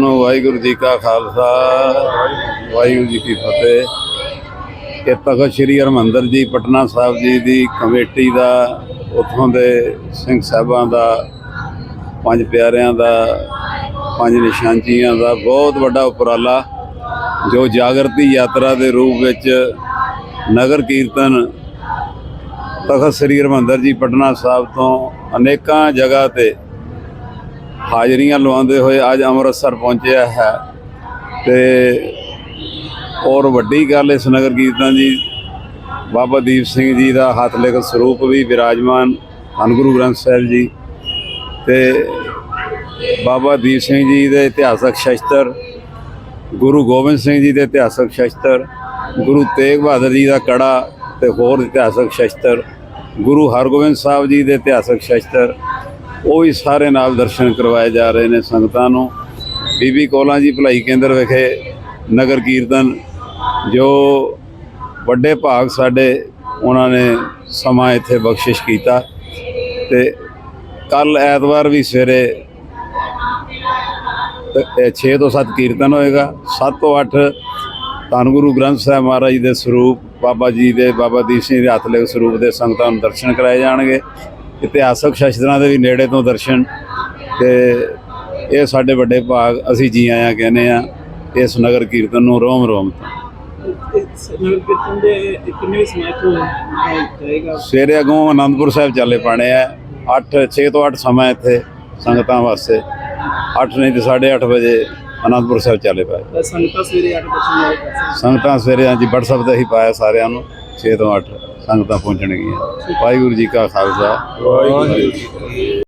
ਨੂੰ ਵਾਹਿਗੁਰੂ ਜੀ ਕਾ ਖਾਲਸਾ, ਵਾਹਿਗੁਰੂ ਜੀ ਕੀ ਫਤਿਹ। ਇਹ ਤਖਤ ਸ੍ਰੀ ਹਰਿਮੰਦਰ ਜੀ, ਪਟਨਾ ਸਾਹਿਬ ਜੀ ਦੀ ਕਮੇਟੀ ਦਾ, ਉੱਥੋਂ ਦੇ ਸਿੰਘ ਸਾਹਿਬਾਂ ਦਾ, ਪੰਜ ਪਿਆਰਿਆਂ ਦਾ, ਪੰਜ ਨਿਸ਼ਾਨਚੀਆਂ ਦਾ ਬਹੁਤ ਵੱਡਾ ਉਪਰਾਲਾ, ਜੋ ਜਾਗਰਤੀ ਯਾਤਰਾ ਦੇ ਰੂਪ ਵਿੱਚ ਨਗਰ ਕੀਰਤਨ ਤਖਤ ਸ੍ਰੀ ਹਰਿਮੰਦਰ ਜੀ, ਪਟਨਾ ਸਾਹਿਬ ਤੋਂ ਅਨੇਕਾਂ ਜਗ੍ਹਾ ਤੇ ਹਾਜ਼ਰੀਆਂ ਲਵਾਉਂਦੇ ਹੋਏ ਅੱਜ ਅੰਮ੍ਰਿਤਸਰ ਪਹੁੰਚਿਆ ਹੈ। ਤੇ ਔਰ ਵੱਡੀ ਗੱਲ ਇਸ ਨਗਰ ਕੀਰਤਨ ਜੀ ਬਾਬਾ ਦੀਪ ਸਿੰਘ ਜੀ ਦਾ ਹੱਥ ਲਿਖਤ ਸਰੂਪ ਵੀ ਵਿਰਾਜਮਾਨ ਹਨ, ਗੁਰੂ ਗ੍ਰੰਥ ਸਾਹਿਬ ਜੀ। ਤੇ ਬਾਬਾ ਦੀਪ ਸਿੰਘ ਜੀ ਦੇ ਇਤਿਹਾਸਕ ਸ਼ਸਤਰ, ਗੁਰੂ ਗੋਬਿੰਦ ਸਿੰਘ ਜੀ ਦੇ ਇਤਿਹਾਸਕ ਸ਼ਸਤਰ, ਗੁਰੂ ਤੇਗ ਬਹਾਦਰ ਜੀ ਦਾ ਕੜਾ ਤੇ ਹੋਰ ਇਤਿਹਾਸਕ ਸ਼ਸਤਰ, ਗੁਰੂ ਹਰਗੋਬਿੰਦ ਸਾਹਿਬ ਜੀ ਦੇ ਇਤਿਹਾਸਕ ਸ਼ਸਤਰ ਉਹ ਵੀ ਸਾਰੇ ਨਾਲ ਦਰਸ਼ਨ ਕਰਵਾਏ ਜਾ ਰਹੇ ਨੇ ਸੰਗਤਾਂ ਨੂੰ। ਬੀਬੀ ਕੋਲਾਂ ਜੀ ਭਲਾਈ ਕੇਂਦਰ ਵਿਖੇ ਨਗਰ ਕੀਰਤਨ, ਜੋ ਵੱਡੇ ਭਾਗ ਸਾਡੇ ਉਹਨਾਂ ਨੇ ਸਮਾਂ ਇੱਥੇ ਬਖਸ਼ਿਸ਼ ਕੀਤਾ ਤੇ ਕੱਲ ਐਤਵਾਰ ਵੀ ਸਵੇਰੇ 6 ਤੋਂ 7 ਕੀਰਤਨ ਹੋਏਗਾ। 7 ਤੋਂ 8 ਧੰਨ ਗੁਰੂ ਗ੍ਰੰਥ ਸਾਹਿਬ ਮਹਾਰਾਜ ਦੇ ਸਰੂਪ, ਬਾਬਾ ਜੀ ਦੇ, ਬਾਬਾ ਦੀਪ ਸਿੰਘ ਦੇ ਹੱਥ ਲਿਖ ਸਰੂਪ ਦੇ ਸੰਗਤਾਂ ਨੂੰ ਦਰਸ਼ਨ ਕਰਾਏ ਜਾਣਗੇ। ਇਤਿਹਾਸਕ ਸ਼ਸਤਰਾਂ ਦੇ ਵੀ ਨੇੜੇ ਤੋਂ ਦਰਸ਼ਨ ਤੇ ਇਹ ਸਾਡੇ ਵੱਡੇ ਭਾਗ ਅਸੀਂ ਜੀ ਆਇਆਂ ਕਹਿੰਦੇ ਆ ਇਸ ਨਗਰ ਕੀਰਤਨ ਨੂੰ ਰੋਮ ਰੋਮ ਤੋਂ। ਸਵੇਰੇ ਅਗੋਂ ਆਨੰਦਪੁਰ ਸਾਹਿਬ ਚੱਲੇ ਪਾਣੇ ਆ। 8 6 ਤੋਂ 8 ਸਮਾਂ ਇੱਥੇ ਸੰਗਤਾਂ ਵਾਸਤੇ। 8 ਨਹੀਂ ਤੇ 8:30 ਵਜੇ ਆਨੰਦਪੁਰ ਸਾਹਿਬ ਚੱਲੇ ਪਏ। ਸੰਗਤਾਂ ਸਵੇਰੇ 8 ਵਜੇ ਸੰਗਤਾਂ ਸਵੇਰੇ ਹਾਂਜੀ WhatsApp ਤੇ ਹੀ ਪਾਇਆ ਸਾਰਿਆਂ ਨੂੰ। 6 ਤੋਂ 8 ਸੰਗਤਾਂ ਪਹੁੰਚਣਗੀਆਂ। ਵਾਹਿਗੁਰੂ ਜੀ ਕਾ ਖਾਲਸਾ। ਵਾਹਿਗੁਰੂ ਜੀ